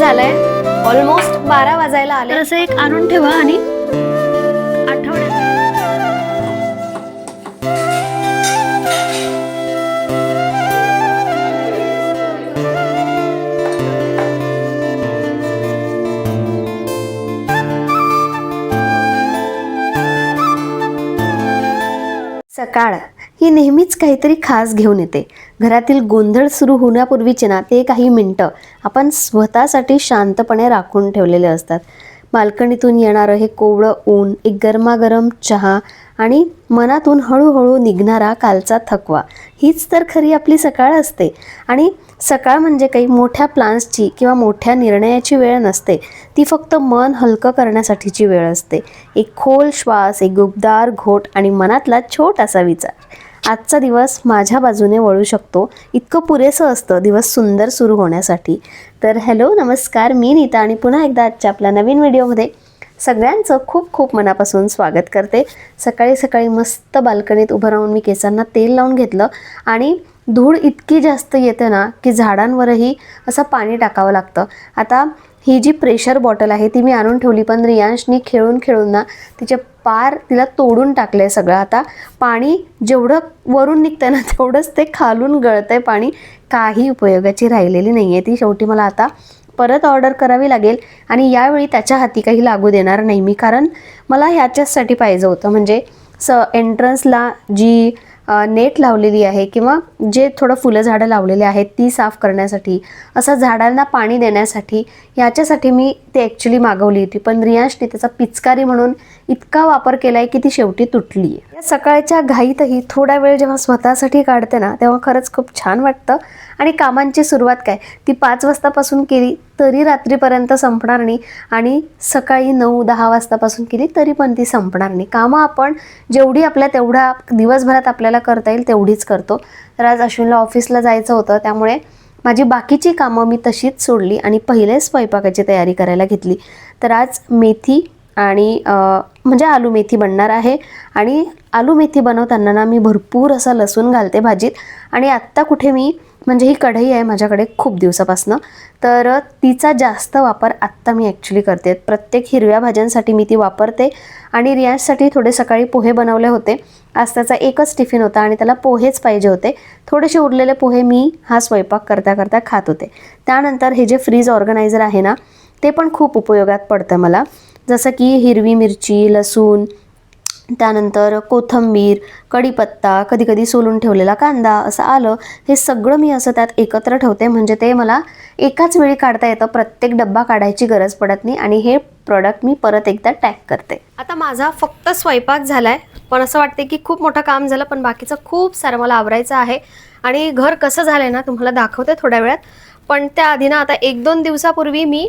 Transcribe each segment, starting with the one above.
झालंय. ऑलमोस्ट बारा वाजायला आले. असं एक आणून ठेवा आणि सकाळ. ही नेहमीच काहीतरी खास घेऊन येते. घरातील गोंधळ सुरू होण्यापूर्वीचे ना ते काही मिनटं आपण स्वतःसाठी शांतपणे राखून ठेवलेले असतात. बाल्कनीतून येणारं हे कोवळं ऊन एक गरमागरम चहा आणि मनातून हळूहळू निघणारा कालचा थकवा हीच तर खरी आपली सकाळ असते. आणि सकाळ म्हणजे काही मोठ्या प्लान्सची किंवा मोठ्या निर्णयाची वेळ नसते. ती फक्त मन हलकं करण्यासाठीची वेळ असते. एक खोल श्वास एक गुबदार घोट आणि मनातला छोटासा विचार. आजचा दिवस माझ्या बाजूने वळू शकतो. इतकं पुरेसं असतं दिवस सुंदर सुरू होण्यासाठी. तर हॅलो नमस्कार. मी नीता आणि पुन्हा एकदा आजच्या आपल्या नवीन व्हिडिओमध्ये सगळ्यांचं खूप खूप मनापासून स्वागत करते. सकाळी सकाळी मस्त बाल्कनीत उभं राहून मी केसांना तेल लावून घेतलं आणि धूळ इतकी जास्त येते ना की झाडांवरही असं पाणी टाकावं लागतं. आता ही जी प्रेशर बॉटल आहे ती मी आणून ठेवली पण रियांशनी खेळून खेळून ना तिचे पार तिला तोडून टाकलं आहे सगळं. आता पाणी जेवढं वरून निघतं ना तेवढंच ते खालून गळतंय पाणी. काही उपयोगाची राहिलेली नाही आहे ती. शेवटी मला आता परत ऑर्डर करावी लागेल आणि यावेळी त्याच्या हाती काही लागू देणार नाही मी. कारण मला ह्याच्याचसाठी पाहिजे होतं. म्हणजे स एंट्रन्सला जी नेट लावलेली आहे किंवा जे थोडं फुलं झाडं लावलेली आहेत ती साफ करण्यासाठी असं झाडांना पाणी देण्यासाठी याच्यासाठी मी ते ॲक्च्युली मागवली होती. पण रियांशने त्याचा पिचकारी म्हणून इतका वापर केला आहे की ती शेवटी तुटली आहे या सकाळच्या घाईतही थोडा वेळ जेव्हा स्वतःसाठी काढते ना तेव्हा खरंच खूप छान वाटतं. आणि कामांची सुरुवात काय? ती पाच वाजतापासून केली तरी रात्रीपर्यंत संपणार नाही आणि सकाळी नऊ दहा वाजतापासून केली तरी पण ती संपणार नाही. कामं आपण जेवढी आपल्या तेवढ्या दिवसभरात आपल्याला करता येईल तेवढीच करतो. तर आज अश्विनला ऑफिसला जायचं होतं त्यामुळे माझी बाकीची कामं मी तशीच सोडली आणि पहिले स्वयंपाकाची तयारी करायला घेतली. तर आज मेथी आणि म्हणजे आलू मेथी बनणार आहे आणि आलू मेथी बनवताना ना मी भरपूर असा लसूण घालते भाजीत आणि आत्ता कुठे मी म्हणजे ही कढई आहे माझ्याकडे खूप दिवसापासनं. तर तिचा जास्त वापर आत्ता मी ॲक्च्युली करते. प्रत्येक हिरव्या भाज्यांसाठी मी ती वापरते आणि रियाजसाठी थोडे सकाळी पोहे बनवले होते. आज त्याचा एकच टिफिन होता आणि त्याला पोहेच पाहिजे होते. थोडेसे उरलेले पोहे मी हा स्वयंपाक करता करता खात होते. त्यानंतर हे जे फ्रीज ऑर्गनायझर आहे ना ते पण खूप उपयोगात पडतं मला. जसं की हिरवी मिरची लसूण त्यानंतर कोथंबीर कढीपत्ता कधी कधी सोलून ठेवलेला कांदा असं आलं हे सगळं मी असं त्यात एकत्र ठेवते. म्हणजे ते मला एकाच वेळी काढता येतं प्रत्येक डब्बा काढायची गरज पडत नाही आणि हे प्रोडक्ट मी परत एकदा टॅग करते. आता माझा फक्त स्वयंपाक झालाय पण असं वाटते की खूप मोठं काम झालं पण बाकीचं खूप सारं मला आवरायचं आहे. आणि घर कसं झालंय ना तुम्हाला दाखवते थोड्या वेळात. पण त्याआधी ना आता एक दोन दिवसापूर्वी मी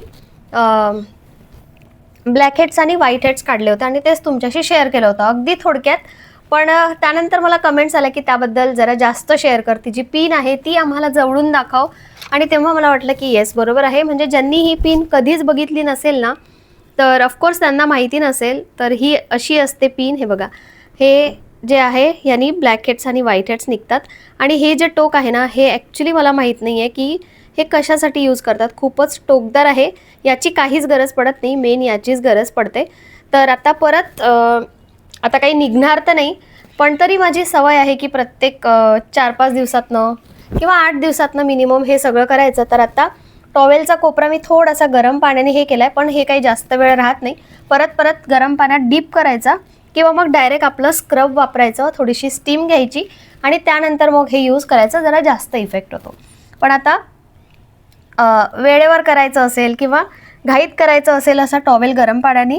ब्लॅक हेड्स आणि व्हाईट हेड्स काढले होते आणि तेच तुमच्याशी शेअर केलं होतं. अगदी थोडक्यात. पण त्यानंतर मला कमेंट्स आल्या की त्याबद्दल जरा जास्त शेअर कर. ती जी पिन आहे ती आम्हाला जवळून दाखव. आणि तेव्हा मला वाटलं की येस बरोबर आहे. म्हणजे ज्यांनी ही पिन कधीच बघितली नसेल ना तर ऑफकोर्स त्यांना माहिती नसेल तर ही अशी असते पिन हे बघा. हे जे आहे यांनी ब्लॅक हेड्स आणि व्हाईट हेड्स निघतात. आणि हे जे टोक आहे ना हे ॲक्च्युली मला माहीत नाही आहे की हे कशासाठी यूज करतात? खूपच टोकदार आहे. याची काहीच गरज पडत नाही. मेन याचीच गरज पडते. तर आता परत आता काही निघणार तर नाही पण तरी माझी सवय आहे की प्रत्येक चार पाच दिवसातनं किंवा आठ दिवसातनं मिनिमम हे सगळं करायचं. तर आता टॉवेलचा कोपरा मी थोडासा गरम पाण्याने हे केला आहे पण हे काही जास्त वेळ राहत नाही. परत परत गरम पाण्यात डीप करायचा किंवा मग डायरेक्ट आपलं स्क्रब वापरायचं थोडीशी स्टीम घ्यायची आणि त्यानंतर मग हे यूज करायचं. जरा जास्त इफेक्ट होतो. पण आता वेळेवर करायचं असेल किंवा घाईत करायचं असेल असा टॉवेल गरम पाण्याने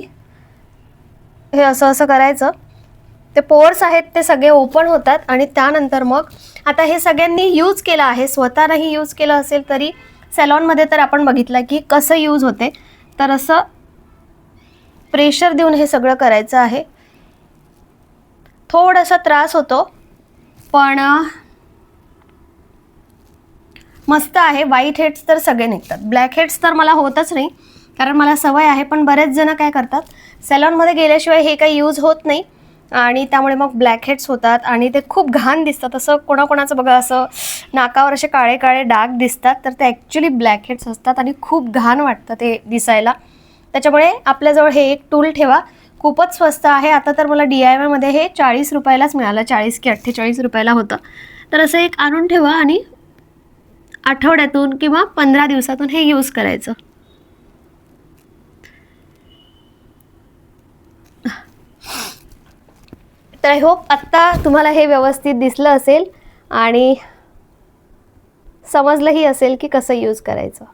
हे असं असं करायचं. ते पोर्स आहेत ते सगळे ओपन होतात आणि त्यानंतर मग आता हे सगळ्यांनी यूज केलं आहे स्वतः नाही यूज केलं असेल तरी सॅलॉनमध्ये तर आपण बघितलं की कसं यूज होते. तर असं प्रेशर देऊन हे सगळं करायचं आहे. थोडासा त्रास होतो पण मस्त आहे. व्हाईट हेड्स तर सगळे निघतात. ब्लॅक हेड्स तर मला होतच नाही कारण मला सवय आहे पण बरेच जण काय करतात सॅलॉनमध्ये गेल्याशिवाय हे काही यूज होत नाही. आणि त्यामुळे मग ब्लॅक हेड्स होतात आणि ते खूप घाण दिसतात. असं कोणाकोणाचं बघा असं नाकावर असे काळे काळे डाग दिसतात तर ते ॲक्च्युली ब्लॅक हेड्स असतात आणि खूप घाण वाटतं ते दिसायला. त्याच्यामुळे आपल्याजवळ हे एक टूल ठेवा. खूपच स्वस्त आहे. आता तर मला डी आय वायमध्ये हे चाळीस रुपयालाच मिळालं. चाळीस की अठ्ठेचाळीस रुपयाला होतं. तर असं एक आणून ठेवा आणि आठवड्यातून किंवा पंधरा दिवसातून हे यूज करायचं. तर आय होप आत्ता तुम्हाला हे व्यवस्थित दिसलं असेल आणि समजलंही असेल की कसं यूज करायचं.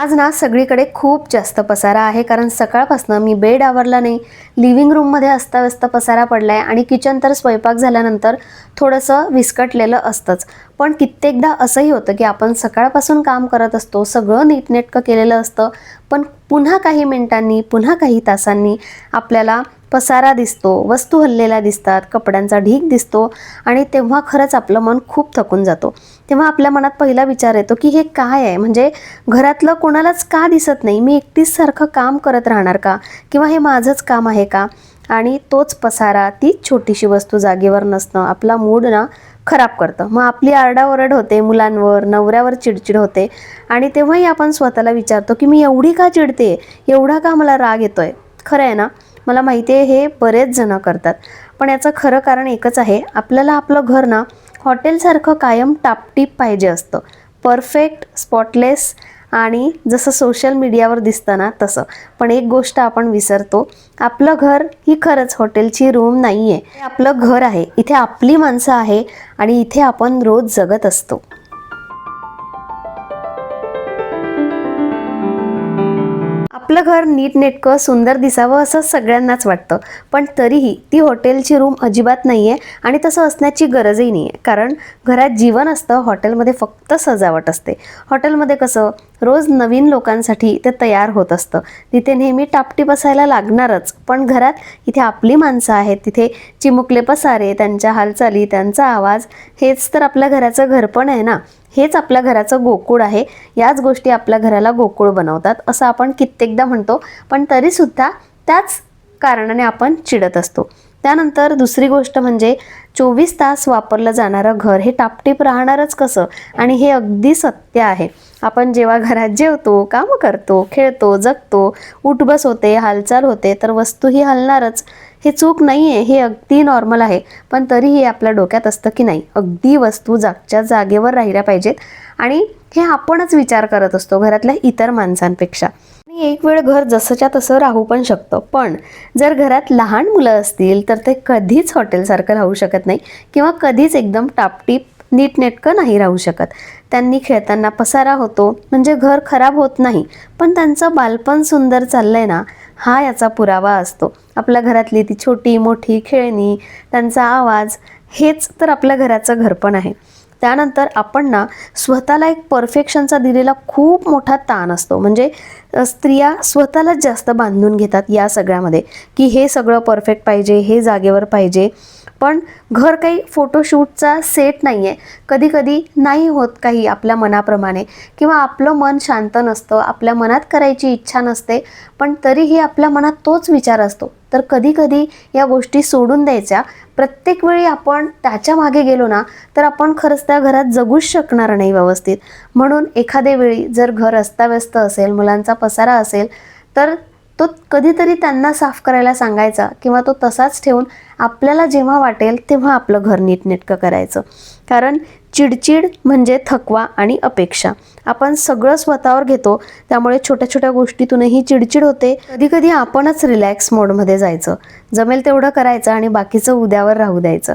आज ना सगळीकडे खूप जास्त पसारा आहे कारण सकाळपासून मी बेड आवरला नाही लिव्हिंग रूममध्ये अस्ताव्यस्त पसारा पडला आहे आणि किचन तर स्वयंपाक झाल्यानंतर थोडंसं विस्कटलेलं असतंच. पण कित्येकदा असंही होतं की आपण सकाळपासून काम करत असतो सगळं नीटनेटकं केलेलं असतं पण पुन्हा काही मिनिटांनी पुन्हा काही तासांनी आपल्याला पसारा दिसतो वस्तू हल्लेल्या दिसतात कपड्यांचा ढीग दिसतो आणि तेव्हा खरंच आपलं मन खूप थकून जातो. तेव्हा आपल्या मनात पहिला विचार येतो की हे काय आहे? म्हणजे घरातलं कोणालाच का दिसत नाही? मी एकटीच सारखं काम करत राहणार का? किंवा हे माझंच काम आहे का? आणि तोच पसारा तीच छोटीशी वस्तू जागेवर नसणं आपला मूड ना खराब करतं. मग आपली आरडाओरड होते मुलांवर नवऱ्यावर चिडचिड होते. आणि तेव्हाही आपण स्वतःला विचारतो की मी एवढी का चिडते? एवढा का मला राग येतोय? खरं आहे ना? मला माहिती आहे हे बरेच जण करतात. पण याचं खरं कारण एकच आहे आपल्याला आपलं घर ना हॉटेलसारखं कायम टापटीप पाहिजे असतं. परफेक्ट स्पॉटलेस आणि जसं सोशल मीडियावर दिसतं ना तसं. पण एक गोष्ट आपण विसरतो आपलं घर ही खरंच हॉटेलची रूम नाही आहे आपलं घर आहे इथे आपली माणसं आहे आणि इथे आपण रोज जगत असतो. आपलं घर नीटनेटकं सुंदर दिसावं असं सगळ्यांनाच वाटतं. पण तरीही ती हॉटेलची रूम अजिबात नाही आहे आणि तसं असण्याची गरजही नाही आहे कारण घरात जीवन असतं हॉटेलमध्ये फक्त सजावट असते. हॉटेलमध्ये कसं रोज नवीन लोकांसाठी ते तयार होत असतं. तिथे नेहमी टापटी बसायला लागणारच. पण घरात इथे आपली माणसं आहेत तिथे चिमुकले पसारे त्यांच्या हालचाली त्यांचा आवाज हेच तर आपल्या घराचं घरपण आहे ना. हेच आपल्या घराचं गोकुळ आहे. याच गोष्टी आपल्या घराला गोकुळ बनवतात असं आपण कित्येकदा म्हणतो. पण तरीसुद्धा त्याच कारणाने आपण चिडत असतो. त्यानंतर दुसरी गोष्ट म्हणजे चोवीस तास वापरलं जाणारं घर हे टापटीप राहणारच कसं? आणि हे अगदी सत्य आहे. आपण जेव्हा घरात जेवतो कामं करतो खेळतो जगतो उठबस होते हालचाल होते तर वस्तू ही हलणारच. हे चूक नाही आहे हे अगदी नॉर्मल आहे. पण तरीही आपल्या डोक्यात असतं की नाही अगदी वस्तू जागच्या जागेवर राहिल्या पाहिजेत. आणि हे आपणच विचार करत असतो घरातल्या इतर माणसांपेक्षा. आणि एक वेळ घर जसंच्या तसं राहू पण शकतं. पण जर घरात लहान मुलं असतील तर ते कधीच हॉटेलसारखं राहू शकत नाही किंवा कधीच एकदम टापटीप नीटनेटकं नाही राहू शकत. त्यांनी खेळताना पसारा होतो म्हणजे घर खराब होत नाही. पण त्यांचं बालपण सुंदर चाललंय ना हा याचा पुरावा असतो. आपल्या घरातली ती छोटी मोठी खेळणी त्यांचा आवाज हेच तर आपल्या घराचं घरपण आहे. त्यानंतर आपण ना स्वतःला एक परफेक्शनचा दिलेला खूप मोठा ताण असतो. म्हणजे स्त्रिया स्वतःलाच जास्त बांधून घेतात या सगळ्यामध्ये. की हे सगळं परफेक्ट पाहिजे हे जागेवर पाहिजे. पण घर काही फोटोशूटचा सेट नाही आहे कधीकधी नाही होत काही आपल्या मनाप्रमाणे. किंवा आपलं मन शांत नसतं आपल्या मनात करायची इच्छा नसते पण तरीही आपल्या मनात तोच विचार असतो. तर कधीकधी या गोष्टी सोडून द्यायच्या. प्रत्येक वेळी आपण त्याच्यामागे गेलो ना तर आपण खरंच त्या घरात जगूच शकणार नाही व्यवस्थित. म्हणून एखाद्या वेळी जर घर अस्ताव्यस्त असेल मुलांचा पसारा असेल तर तो कधीतरी त्यांना साफ करायला सांगायचा किंवा तो तसाच ठेवून आपल्याला जेव्हा वाटेल तेव्हा आपलं घर नीटनेटकं करायचं. कारण चिडचिड म्हणजे थकवा आणि अपेक्षा. आपण सगळं स्वतःवर घेतो त्यामुळे छोट्या छोट्या गोष्टीतूनही चिडचिड होते. कधी कधी आपणच रिलॅक्स मोडमध्ये जायचं. जमेल तेवढं करायचं आणि बाकीचं उद्यावर राहू द्यायचं.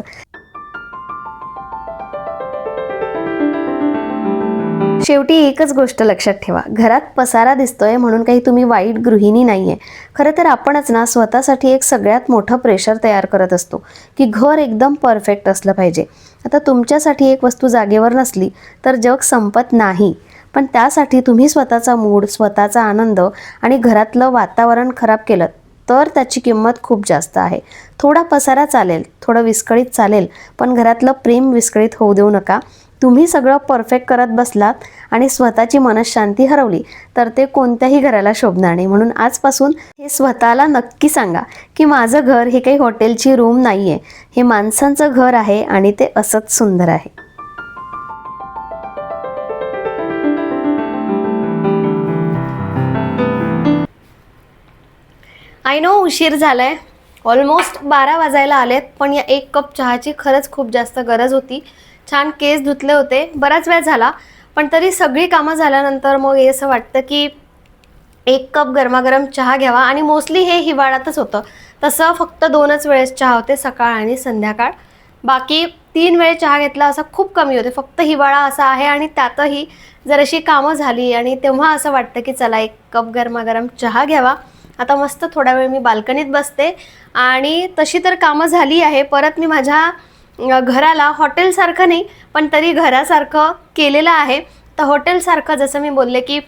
शेवटी एकच गोष्ट लक्षात ठेवा. घरात पसारा दिसतोय म्हणून काही तुम्ही वाईट गृहिणी नाही आहे खरं तर आपणच ना स्वतःसाठी एक सगळ्यात मोठं प्रेशर तयार करत असतो की घर एकदम परफेक्ट असलं पाहिजे. आता तुमच्यासाठी एक वस्तू जागेवर नसली तर जग संपत नाही. पण त्यासाठी तुम्ही स्वतःचा मूड स्वतःचा आनंद आणि घरातलं वातावरण खराब केलं तर त्याची किंमत खूप जास्त आहे. थोडा पसारा चालेल थोडं विस्कळीत चालेल पण घरातलं प्रेम विस्कळीत होऊ देऊ नका. तुम्ही सगळं परफेक्ट करत बसलात आणि स्वतःची मनशांती हरवली तर ते कोणत्याही घराला शोभणार नाही. म्हणून आजपासून हे स्वतःला नक्की सांगा की माझं घर हे काही हॉटेलची रूम नाही आहे हे माणसांचं घर आहे आणि ते असंच सुंदर आहे. आय नो उशीर झालाय. ऑलमोस्ट बारा वाजायला आलेत पण या एक कप चहाची खरंच खूप जास्त गरज होती. छान केस धुतले होते. बराच वेळ झाला पण तरी सगळी कामं झाल्यानंतर मग हे असं वाटतं की एक कप गरमागरम चहा घ्यावा. आणि मोस्टली हे हिवाळ्यातच होतं. तसं फक्त दोनच वेळेस चहा होते सकाळ आणि संध्याकाळ. बाकी तीन वेळ चहा घेतला असा खूप कमी होते. फक्त हिवाळा असा आहे आणि त्यातही जर अशी कामं झाली आणि तेव्हा असं वाटतं की चला एक कप गरमागरम चहा घ्यावा. आता मस्त थोडा वेळ मी बाल्कनीत बसते. आणि तशी तर कामं झाली आहे. परत मी माझ्या घराला हॉटेलसारखं नाही पण तरी घरासारखं केलेलं आहे. तर हॉटेलसारखं जसं मी बोलले की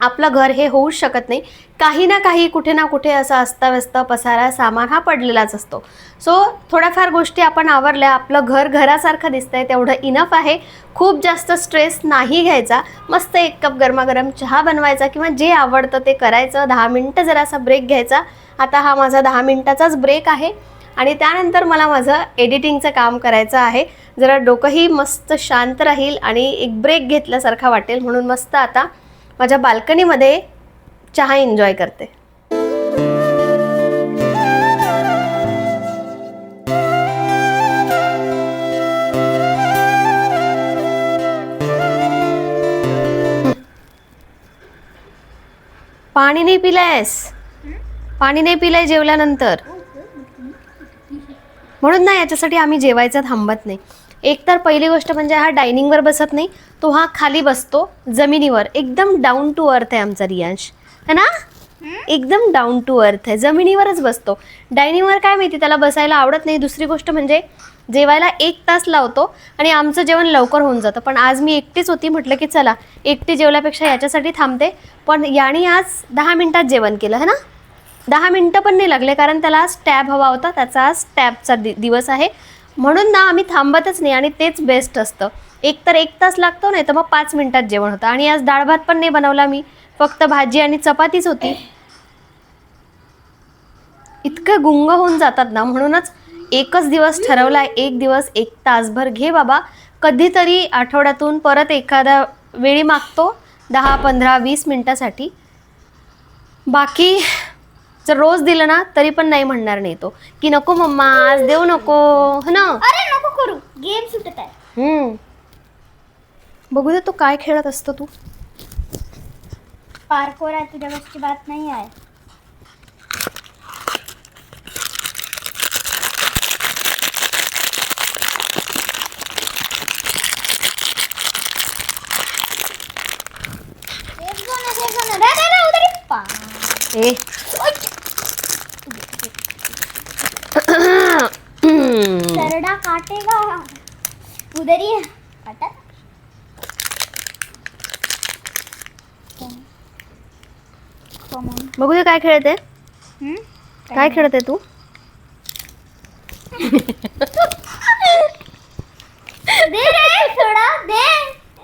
आपलं घर हे होऊच शकत नाही. काही ना काही कुठे ना कुठे असं अस्ताव्यस्त पसारा सामान हा पडलेलाच असतो. सो थोड्याफार गोष्टी आपण आवरल्या आपलं घर घरासारखं दिसतंय तेवढं इनफ आहे. खूप जास्त स्ट्रेस नाही घ्यायचा. मस्त एक कप गरमागरम चहा बनवायचा किंवा जे आवडतं ते करायचं. दहा मिनटं जरासा ब्रेक घ्यायचा. आता हा माझा दहा मिनटाचाच ब्रेक आहे. आणि त्यानंतर मला माझं एडिटिंगचं काम करायचं आहे. जरा डोकंही मस्त शांत राहील आणि एक ब्रेक घेतल्यासारखा वाटेल म्हणून मस्त आता माझ्या बाल्कनीमध्ये चहा एन्जॉय करते. पाणी नाही पिलंयस? पाणी नाही पिलंय जेवल्यानंतर? म्हणून ना याच्यासाठी आम्ही जेवायचं थांबत नाही. एक तर पहिली गोष्ट म्हणजे हा डायनिंगवर बसत नाही तो हा खाली बसतो जमिनीवर. एकदम डाऊन टू अर्थ आहे आमचा रियांश. है ना? एकदम डाऊन टू अर्थ आहे. जमिनीवरच बसतो. डायनिंगवर काय माहिती त्याला बसायला आवडत नाही. दुसरी गोष्ट म्हणजे जेवायला एक तास लावतो आणि आमचं जेवण लवकर होऊन जातं. पण आज मी एकटीच होती म्हटलं की चला एकटी जेवल्यापेक्षा याच्यासाठी थांबते. पण याने आज दहा मिनिटात जेवण केलं है ना? दहा मिनटं पण नाही लागले कारण त्याला आज हवा होता त्याचा आज स्टॅबचा दि दिवस आहे. म्हणून ना आम्ही थांबतच नाही आणि तेच बेस्ट असतं. एक तर एक तास लागतो नाही तर मग पाच मिनटात जेवण होतं. आणि आज डाळ भात पण नाही बनवला मी. फक्त भाजी आणि चपातीच होती. इतकं गुंग होऊन जातात ना म्हणूनच एकच दिवस ठरवला एक दिवस एक तासभर. घे बाबा. कधीतरी आठवड्यातून परत एखाद्या वेळी मागतो दहा पंधरा वीस मिनटासाठी. बाकी जर रोज दिलं ना तरी पण नाही म्हणणार नाही तो. की नको मम्मा आज देऊ नको हो ना? अरे नको करू. गेम सुटत आहे. हम्म. बघू दे तो काय खेळत असतो तू. पार्कोर आहे तुझ्या बसची बात नाही आहे. Safe zone है, safe zone है. रह, रह, रह, उधर ही पा. ए सरडा काटेगा उधर ही है. काटा Come on. बघू दे काय खेळत? काय खेळत आहे तू? दे रे थोडा दे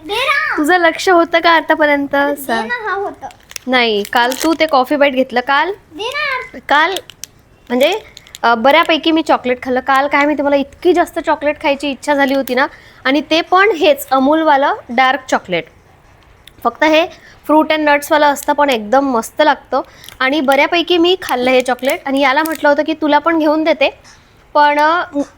दे ना. तुझं लक्ष होतं का आतापर्यंत? दे सांग ना हा होतं. नाही काल तू ते कॉफी बाईट घेतलं काल? दे ना. काल म्हणजे बऱ्यापैकी मी चॉकलेट खाल्लं. काल काय माहिती मला इतकी जास्त चॉकलेट खायची इच्छा झाली होती ना आणि ते पण हेच अमूलवालं डार्क चॉकलेट. फक्त हे फ्रूट अँड नट्सवालं असतं पण एकदम मस्त लागतं. आणि बऱ्यापैकी मी खाल्लं हे चॉकलेट आणि याला म्हटलं होतं की तुला पण घेऊन देते. पण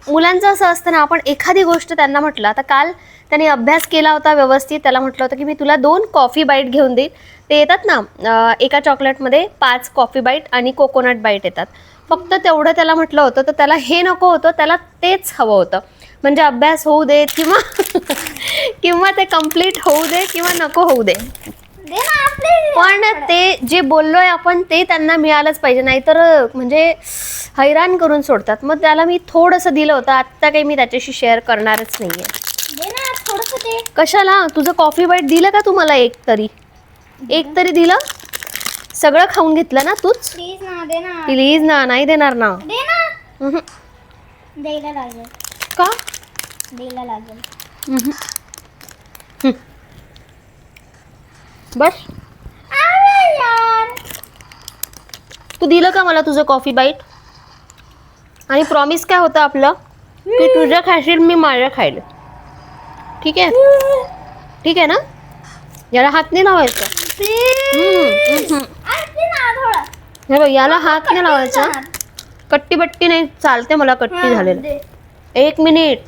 मुलांचं असं असतं ना आपण एखादी गोष्ट त्यांना म्हटलं आता काल त्याने अभ्यास केला होता व्यवस्थित त्याला म्हटलं होतं की मी तुला दोन कॉफी बाईट घेऊन देईन. ते येतात ना एका चॉकलेटमध्ये पाच कॉफी बाईट आणि कोकोनट बाईट येतात. फक्त तेवढं त्याला म्हटलं होतं तर त्याला हे नको होतं त्याला तेच हवं होतं. म्हणजे अभ्यास होऊ दे किंवा किंवा ते कंप्लीट होऊ दे किंवा नको होऊ दे. पण ते जे बोललोय आपण ते त्यांना मिळालंच पाहिजे नाहीतर म्हणजे हैराण करून सोडतात. मग त्याला मी थोडंसं दिलं होतं आत्ता काही मी त्याच्याशी शेअर करणारच नाहीये. कशाला? तुझं कॉफी बाईट दिलं का तुम्हाला एक तरी? एक तरी दिलं? सगळं खाऊन घेतलं ना तूच? प्लीज ना दे ना. प्लीज ना नाही देणार ना. दे ना. उहुं. द्यायला लागेल. का? द्यायला लागेल. उहुं. बस. अरे यार. तू दिलं का मला तुझं कॉफी बाईट आणि प्रॉमिस काय होतं आपलं? की तुझं खाशील मी माझं खाईल. ठीक आहे? ठीक आहे ना? याला हात नाही लावायचा हम्म. हे बघ याला हात नाही लावायचा. कट्टी बट्टी नाही चालते मला कट्टी झालेलं. एक मिनिट.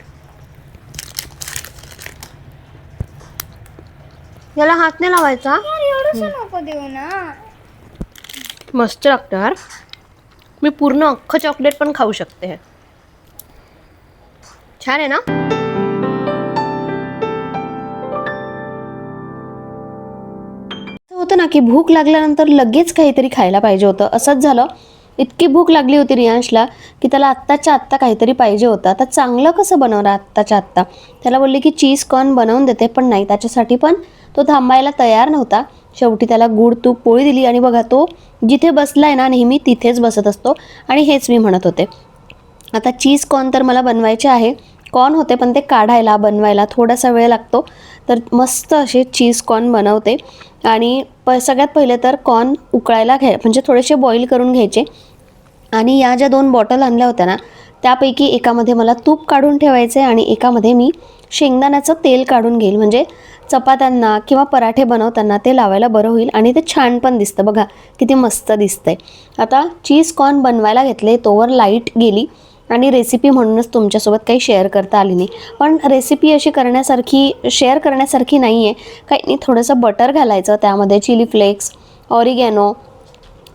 याला हात नाही लावायचा. यार एवढंसं नको देऊ ना. मस्त लागतं मी पूर्ण अख्खं चॉकलेट पण खाऊ शकते. छान आहे ना? ना की भूक लागल्यानंतर लगेच काहीतरी खायला पाहिजे होतं. असंच झालं. इतकी भूक लागली होती रियांशला की त्याला आत्ताच्या आत्ता काहीतरी पाहिजे होतं. आता चांगलं कसं बनवणार आत्ताच्या आत्ता? त्याला बोलले की चीज कॉर्न बनवून देते पण नाही त्याच्यासाठी पण तो थांबायला तयार नव्हता. शेवटी त्याला गुड तूप पोळी दिली आणि बघा तो जिथे बसलाय ना नेहमी तिथेच बसत असतो. आणि हेच मी म्हणत होते. आता चीज कॉर्न तर मला बनवायचे आहे. कॉर्न होते पण ते काढायला बनवायला थोडासा वेळ लागतो. तर मस्त असे चीज कॉर्न बनवते. आणि प सगळ्यात पहिले तर कॉर्न उकळायला घ्याय म्हणजे थोडेसे बॉईल करून घ्यायचे. आणि या ज्या दोन बॉटल आणल्या होत्या ना त्यापैकी एकामध्ये मला तूप काढून ठेवायचे आणि एकामध्ये मी शेंगदाण्याचं तेल काढून घेईल. म्हणजे चपात्यांना किंवा पराठे बनवताना ते लावायला बरं होईल आणि ते छान पण दिसतं. बघा किती मस्त दिसतंय. आता चीज कॉर्न बनवायला घेतले तोवर लाइट गेली. आणि रेसिपी म्हणूनच तुमच्यासोबत काही शेअर करता आली नाही. पण रेसिपी अशी करण्यासारखी शेअर करण्यासारखी नाही आहे काही नाही थोडंसं बटर घालायचं त्यामध्ये चिली फ्लेक्स ऑरिगॅनो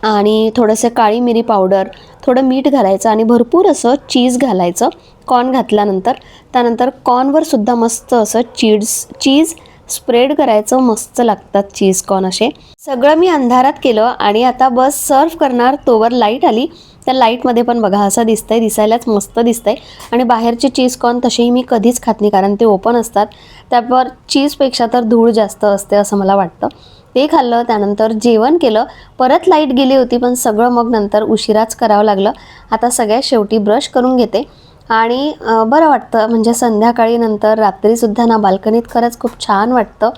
आणि थोडंसं काळी मिरी पावडर थोडं मीठ घालायचं आणि भरपूर असं चीज घालायचं. कॉर्न घातल्यानंतर त्यानंतर कॉर्नवर सुद्धा मस्त असं चीज चीज स्प्रेड करायचं मस्त लागतात चीज कॉर्न असे. सगळं मी अंधारात केलं आणि आता बस सर्व करणार तोवर लाइट आली. त्या लाईटमध्ये पण बघा असं दिसतंय दिसायलाच मस्त दिसतंय. आणि बाहेरचे चीज कॉर्न तसेही मी कधीच खात नाही कारण ते ओपन असतात. त्यावर चीजपेक्षा तर धूळ जास्त असते असं मला वाटतं. ते खाल्लं त्यानंतर जेवण केलं. परत लाइट गेली होती पण सगळं मग नंतर उशिराच करावं लागलं. आता सगळ्यात शेवटी ब्रश करून घेते. आणि बरं वाटतं. म्हणजे संध्याकाळी नंतर रात्रीसुद्धा ना बाल्कनीत खरंच खूप छान वाटतं.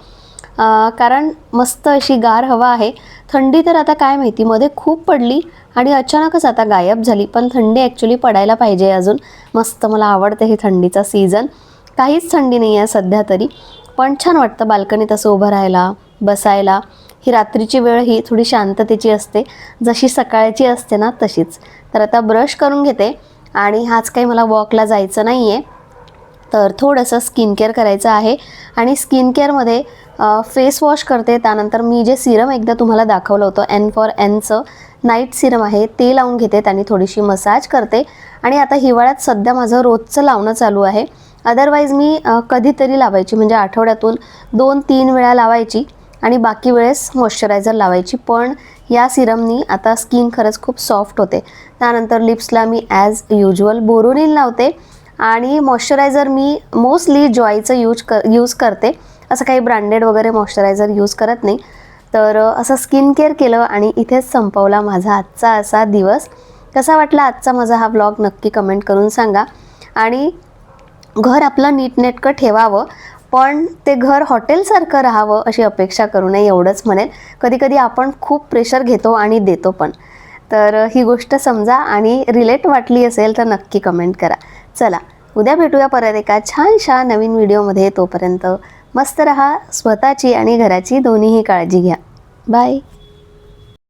कारण मस्त अशी गार हवा आहे. थंडी तर आता काय माहिती मध्ये खूप पडली आणि अचानकच आता गायब झाली. पण थंडी ॲक्च्युली पडायला पाहिजे अजून. मस्त मला आवडतं हे थंडीचा सीझन काहीच थंडी नाही आहे सध्या तरी. पण छान वाटतं बाल्कनीत असं उभं राहायला बसायला. ही रात्रीची वेळ ही थोडी शांततेची असते. जशी सकाळची असते ना तशीच. तर आता ब्रश करून घेते. आणि हाच काही मला वॉकला जायचं नाही आहे तर थोडंसं स्किन केअर करायचं आहे. आणि स्किन केअरमध्ये फेस वॉश करते. त्यानंतर मी जे सिरम एकदा तुम्हाला दाखवलं होतं एन फॉर एनचं नाईट सिरम आहे ते लावून घेते. त्याने थोडीशी मसाज करते. आणि आता हिवाळ्यात सध्या माझं रोजचं लावणं चालू आहे. अदरवाईज मी कधीतरी लावायची. म्हणजे आठवड्यातून दोन तीन वेळा लावायची. आणि बाकी वेळेस मॉइश्चरायझर लावायची. पण या सिरमनी आता स्किन खरंच खूप सॉफ्ट होते. त्यानंतर लिप्सला मी ॲज युजल बोरोनिल लावते. आणि मॉइश्चरायझर मी मोस्टली जॉयचं यूज कर यूज करते. असं काही ब्रँडेड वगैरे मॉइश्चरायझर यूज करत नाही. तर असं स्किन केअर केलं आणि इथेच संपवला माझा आजचा असा दिवस. कसा वाटला आजचा माझा हा व्लॉग नक्की कमेंट करून सांगा. आणि घर आपलं नीटनेटकं ठेवावं. पण ते घर हॉटेलसारखं राहावं अशी अपेक्षा करू नये एवढंच म्हणेल कधीकधी आपण खूप प्रेशर घेतो आणि देतो पण. तर ही गोष्ट समजा आणि रिलेट वाटली असेल तर नक्की कमेंट करा. चला उद्या भेटूया परत एका छानशा नवीन व्हिडिओमध्ये तोपर्यंत मस्त रहा स्वतःची आणि घराची दोन्हीही काळजी घ्या. बाय